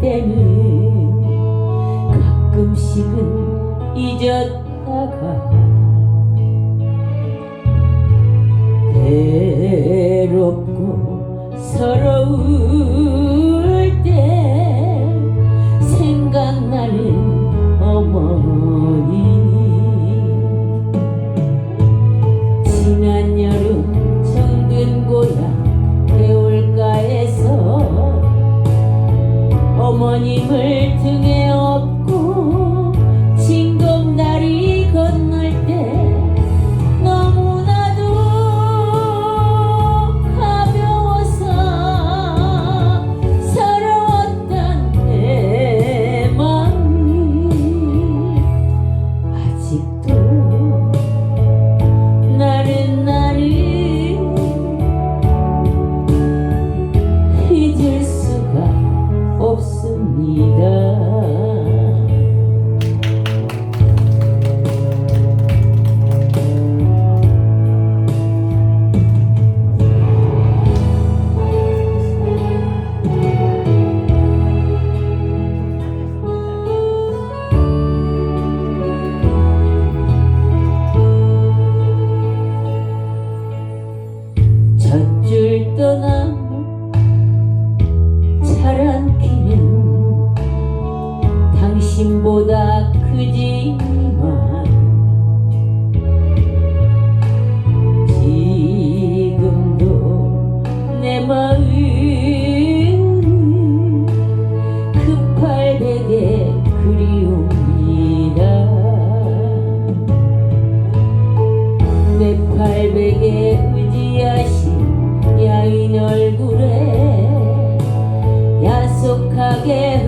때는 가끔씩은 잊었다가 음. 괴롭고 서러운 줄 떠나 마음 급할되게 그리움이라. 내 팔백에 의지하신 야인 얼굴에 약속하게